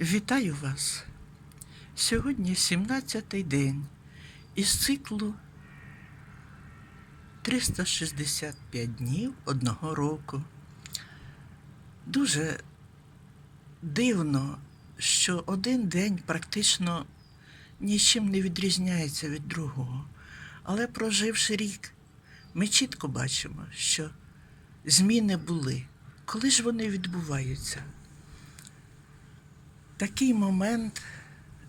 Вітаю вас! Сьогодні 17-й день із циклу 365 днів одного року. Дуже дивно, що один день практично нічим не відрізняється від другого. Але проживши рік, ми чітко бачимо, що зміни були. Коли ж вони відбуваються? Такий момент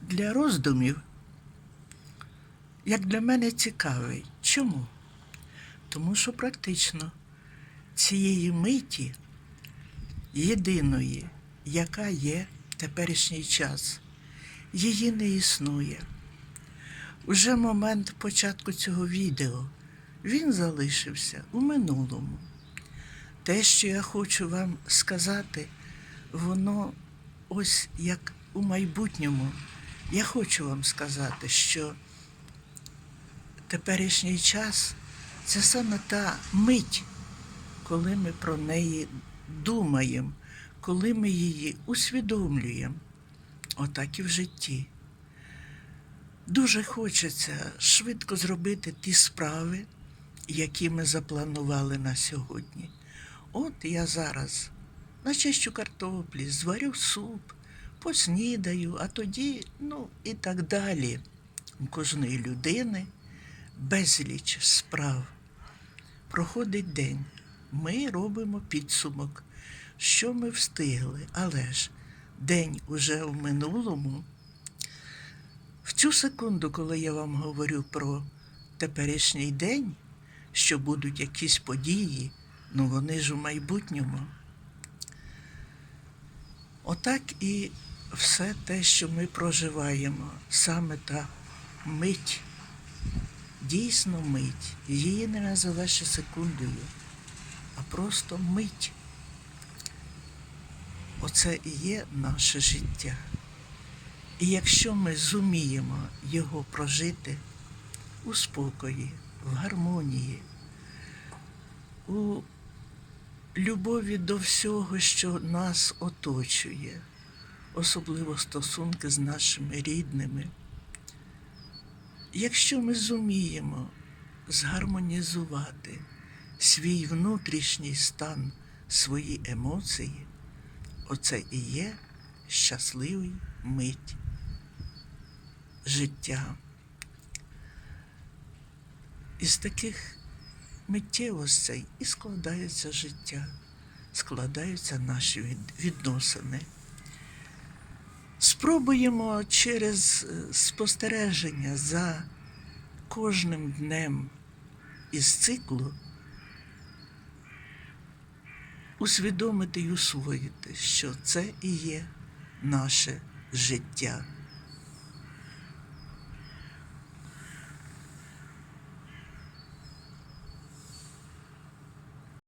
для роздумів, як для мене цікавий. Чому? Тому що практично цієї миті єдиної, яка є в теперішній час, її не існує. Уже момент початку цього відео він залишився у минулому. Те, що я хочу вам сказати, воно ось як у майбутньому. Я хочу вам сказати, що теперішній час це саме та мить, коли ми про неї думаємо, коли ми її усвідомлюємо, отак і в житті. Дуже хочеться швидко зробити ті справи, які ми запланували на сьогодні. От я зараз начищу картоплі, зварю суп, поснідаю, а тоді, ну і так далі. У кожної людини безліч справ. Проходить день, ми робимо підсумок, що ми встигли, але ж день уже в минулому. В цю секунду, коли я вам говорю про теперішній день, що будуть якісь події, ну вони ж у майбутньому. Отак і все те, що ми проживаємо, саме та мить, дійсно мить. Її не називаєш секундою, а просто мить. Оце і є наше життя. І якщо ми зуміємо його прожити у спокої, в гармонії, у любові до всього, що нас оточує, особливо стосунки з нашими рідними. Якщо ми зуміємо згармонізувати свій внутрішній стан, свої емоції, оце і є щасливий мить життя. Із таких миттєвостей і складається життя, складаються наші відносини. Спробуємо через е, спостереження за кожним днем із циклу усвідомити і усвоїти, що це і є наше життя.